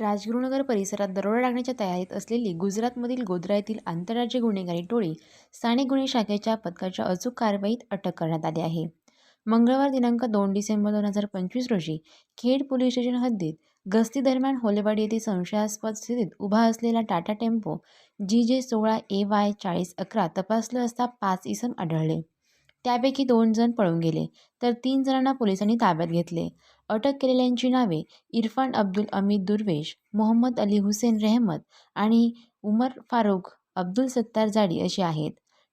राजगुरुनगर परिसरात दरोडा टाकण्याच्या तयारीत असलेली गुजरातमधील गोधरा येथील आंतरराज्य गुन्हेगारी टोळी स्थानिक गुन्हे शाखेच्या पथकाच्या अचूक कारवाईत अटक करण्यात आली आहे. मंगळवार दिनांक दोन डिसेंबर दोन हजार पंचवीस रोजी खेड पोलीस स्टेशन हद्दीत गस्तीदरम्यान होलेवाडी येथे संशयास्पद स्थितीत उभा असलेला टाटा टेम्पो जी जे सोळा ए वाय चाळीस अकरा तपासलं असता पाच इसम आढळले. त्यापैकी दोन जण पळून गेले तर तीन जणांना पोलिसांनी ताब्यात घेतले. अटक केलेल्यांची नावे इरफान अब्दुल अमीद दुर्वेश मोहम्मद अली हुसेन रेहमत आणि उमर फारूक अब्दुल सत्तार जाडी अशी आहेत.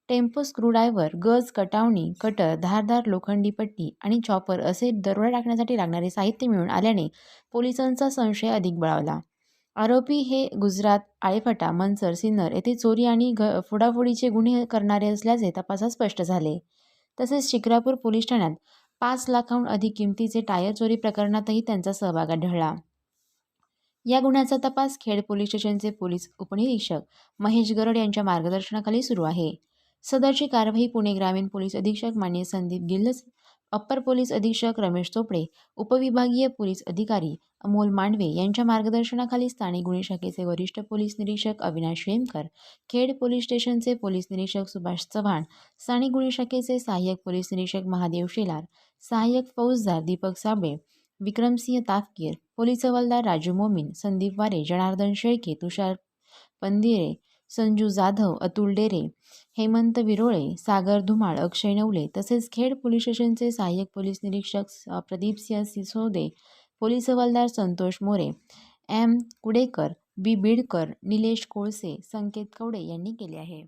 टेम्पो स्क्रूड्रायव्हर गज कटावणी कटर धारदार लोखंडी पट्टी आणि चॉपर असे दरोडा टाकण्यासाठी लागणारे साहित्य मिळून आल्याने पोलिसांचा संशय अधिक बळावला. आरोपी हे गुजरात आळेफटा मनसर सिन्नर येथे चोरी आणि घ फोडाफोडीचे गुन्हे करणारे असल्याचे तपासात स्पष्ट झाले. तसेच शिक्रापूर पोलीस ठाण्यात पाच लाखाहून अधिक किमतीचे टायर चोरी प्रकरणातही त्यांचा सहभाग आढळला. या गुन्ह्याचा तपास खेड पोलीस स्टेशनचे पोलीस उपनिरीक्षक महेश गरड यांच्या मार्गदर्शनाखाली सुरू आहे. सदरची कारवाई पुणे ग्रामीण पोलीस अधीक्षक मान्य संदीप गिल्लस अप्पर पोलीस अधीक्षक रमेश चोपडे उपविभागीय पोलीस अधिकारी अमोल मांडवे यांच्या मार्गदर्शनाखाली स्थानिक गुन्हे शाखेचे वरिष्ठ पोलीस निरीक्षक अविनाश वेमकर खेड पोलीस स्टेशनचे पोलीस निरीक्षक सुभाष चव्हाण स्थानिक गुन्हे शाखेचे सहाय्यक पोलीस निरीक्षक महादेव शेलार सहाय्यक फौजदार दीपक साबळे विक्रमसिंह ताफकीर पोलीस हवालदार राजू मोमीन संदीप वारे जनार्दन शेळके तुषार पंदिरे संजू जाधव अतुल डेरे हेमंत विरोळे सागर धुमाळ अक्षय नवले तसेच खेड पोलीस स्टेशनचे सहाय्यक पोलीस निरीक्षक प्रदीपसिंह सिसोदे पोलीस हवालदार संतोष मोरे एम कुडेकर बी बीडकर निलेश कोळसे संकेत कवडे यांनी केले आहे.